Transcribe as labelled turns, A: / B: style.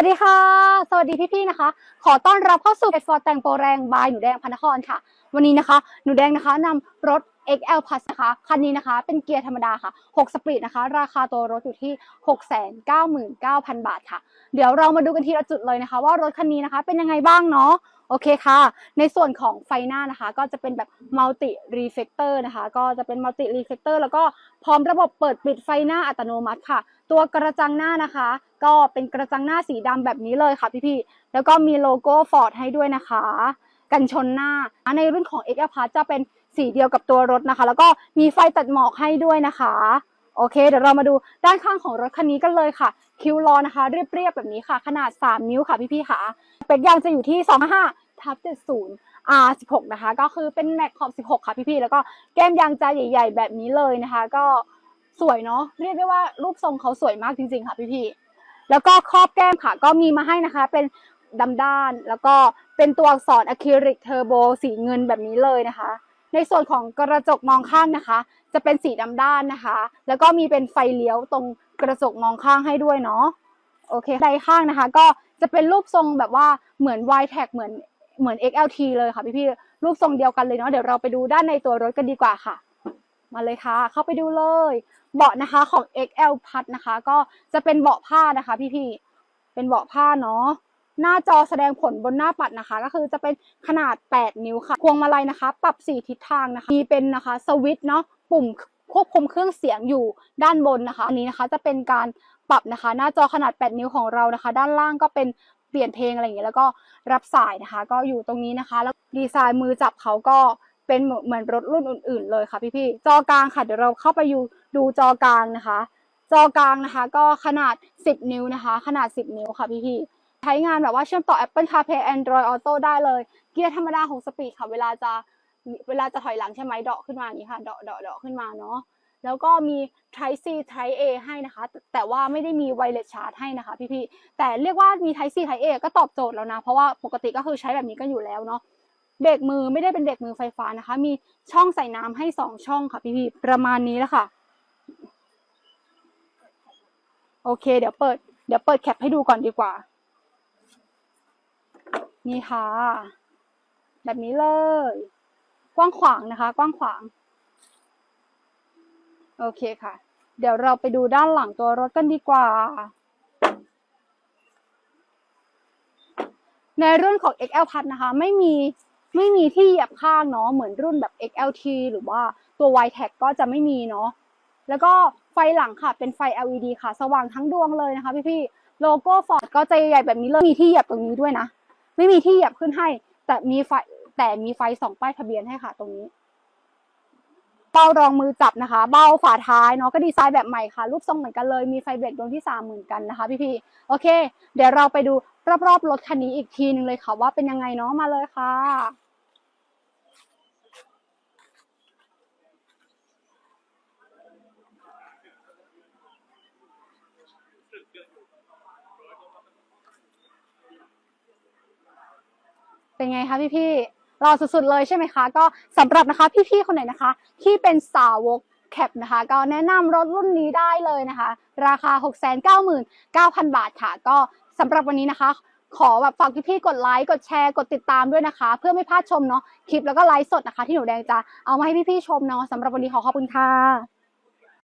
A: วัสดีค่ะ สวัสดีพี่ๆนะคะ ขอต้อนรับเข้าสู่เพจฟอร์แต่งโปรแรงบายหนูแดงพันนครค่ะ วันนี้นะคะ หนูแดงนะคะนำรถ XL Plus นะคะ คันนี้นะคะ เป็นเกียร์ธรรมดาค่ะ 6 สปีดนะคะ ราคาตัวรถอยู่ที่ 699,000 บาทค่ะ เดี๋ยวเรามาดูกันทีละจุดเลยนะคะ ว่ารถคันนี้นะคะเป็นยังไงบ้างเนาะ โอเคค่ะ ในส่วนของไฟหน้านะคะ ก็จะเป็นแบบ multi reflector นะคะ ก็จะเป็น multi reflector แล้วก็พร้อมระบบเปิดปิดไฟหน้าอัตโนมัติค่ะ ตัวกระจังหน้านะคะ ก็เป็นกระจังหน้าสีดำแบบนี้เลยค่ะพี่ๆ แล้วก็มีโลโก้ Ford ให้ด้วยนะคะ กันชนหน้า ในรุ่นของ XL Plus จะเป็นสีเดียวกับตัวรถนะคะ แล้วก็มีไฟตัดหมอกให้ด้วยนะคะ โอเค เดี๋ยวเรามาดูด้านข้างของรถคันนี้กันเลยค่ะ คิวล้อนะคะ เรียบๆแบบนี้ค่ะ ขนาด 3 นิ้วค่ะพี่ๆค่ะ เป็กยางจะอยู่ที่25ทับ70 R16 นะคะ ก็คือเป็นแม็กขอบ16 ค่ะพี่ๆ แล้วก็แก้มยางจะใหญ่ ๆ แบบนี้เลยนะคะ ก็สวยเนาะ เรียกได้ว่ารูปทรงเขาสวยมากจริงๆ ค่ะพี่ๆ แล้วก็ครอบแก้มค่ะ ก็มีมาให้นะคะ เป็นดำด้าน แล้วก็เป็นตัวอักษรอะคริลิกเทอร์โบสีเงินแบบนี้เลยนะคะ ในส่วนของกระจกมองข้างนะคะ จะเป็นสีดำด้านนะคะ แล้วก็มีเป็นไฟเลี้ยวตรงกระจกมองข้างให้ด้วยเนาะโอเคใดข้างนะคะ ก็จะเป็นรูปทรงแบบว่าเหมือน y t a g เหมือนเหมือน XLT เลยค่ะพี่ๆรูปทรงเดียวกันเลยเนาะเดี๋ยวเราไปดูด้านในตัวรถกันดีกว่าค่ะ มาเลยค่ะ เข้าไปดูเลย เบาะนะคะของ XL พัดนะคะ ก็จะเป็นเบาะผ้านะคะ พี่ๆเป็นเบาะผ้าเนาะหน้าจอแสดงผลบนหน้าปัดนะคะ ก็คือจะเป็นขนาด 8 นิ้วค่ะพวงมาลัยนะคะ ปรับ 4 ทิศทางนะคะ มีเป็นนะคะสวิตช์เนาะปุ่มควบคุมเครื่องเสียงอยู่ด้านบนนะคะ อันนี้นะคะจะเป็นการปรับนะคะ หน้าจอขนาด 8 นิ้วของเรานะคะ ด้านล่างก็เป็นเปลี่ยนเพลงอะไรอย่างเงี้ยแล้วก็รับสายนะคะ ก็อยู่ตรงนี้นะคะ แล้วดีไซน์มือจับเขาก็ เป็นเหมือนรถรุ่นอื่น ๆ เลยค่ะพี่ๆจอกลางค่ะเดี๋ยวเราเข้าไปดูดูจอกลางนะคะ จอกลางนะคะ ก็ขนาด 10 นิ้วนะคะ ขนาด 10 นิ้วค่ะพี่ๆใช้งานแบบว่าเชื่อมต่อ Apple CarPlay Android Auto ได้เลย เกียร์ธรรมดา6สปีดค่ะ เวลาจะเวลาจะถอยหลังใช่ไหมเดาะขึ้นมาอย่างนี้ค่ะเดาะเดาะเดาะขึ้นมาเนาะแล้วก็มี Type C Type A ให้นะคะ แต่แต่ว่าไม่ได้มี Wireless Charge ให้นะคะพี่ๆแต่เรียกว่ามี Type C Type A ก็ตอบโจทย์แล้วนะ เพราะว่าปกติก็คือใช้แบบนี้กันอยู่แล้วเนาะ เบรกมือไม่ได้เป็นเบรกมือไฟฟ้านะคะ มีช่องใส่น้ำให้สองช่องค่ะพี่ๆประมาณนี้แล้วค่ะ โอเค เดี๋ยวเปิด เดี๋ยวเปิดแคปให้ดูก่อนดีกว่า นี่ค่ะ แบบนี้เลย กว้างขวางนะคะ กว้างขวาง โอเคค่ะ เดี๋ยวเราไปดูด้านหลังตัวรถกันดีกว่าในรุ่นของ XL พัดนะคะ ไม่มี ไม่มีที่เหยียบข้างเนาะเหมือนรุ่นแบบ XLT หรือว่าตัว y t a g ก็จะไม่มีเนาะแล้วก็ไฟหลังค่ะเป็นไฟ LED ค่ะ สว่างทั้งดวงเลยนะคะพี่ๆโลโก้ฟอร์ดก็จะใหญ่แบบนี้เลยมีที่เหยียบตรงนี้ด้วยนะ ไม่มีที่เหยียบขึ้นให้ แต่มีไฟแต่มีไฟสองป้ายทะเบียนให้ค่ะตรงนี้ เป้ารองมือจับนะคะ เบ้าฝาท้ายเนาะก็ดีไซน์แบบใหม่ค่ะ รูปทรงเหมือนกันเลยมีไฟเบรกดวงที่สามเหมือนกันนะคะพี่ๆโอเค เดี๋ยวเราไปดูรอบๆรถคันนี้อีกทีหนึงเลยค่ะ ว่าเป็นยังไงเนาะมาเลยค่ะเป็นไงคะพี่ๆ รอสุดๆเลยใช่ไหมคะ ก็สำหรับนะคะพี่ๆคนไหนนะคะ ที่เป็นสาวกแคปนะคะก็แนะนำรถรุ่นนี้ได้เลยนะคะ ราคา 699,000 บาทค่ะ ก็สำหรับวันนี้นะคะ ขอแบบฝากพี่ๆกดไลค์กดแชร์กดติดตามด้วยนะคะ เพื่อไม่พลาดชมเนาะคลิปแล้วก็ไลฟ์สดนะคะ ที่หนูแดงจะเอามาให้พี่ๆชมเนาะสำหรับวันนี้ขอขอบคุณค่ะ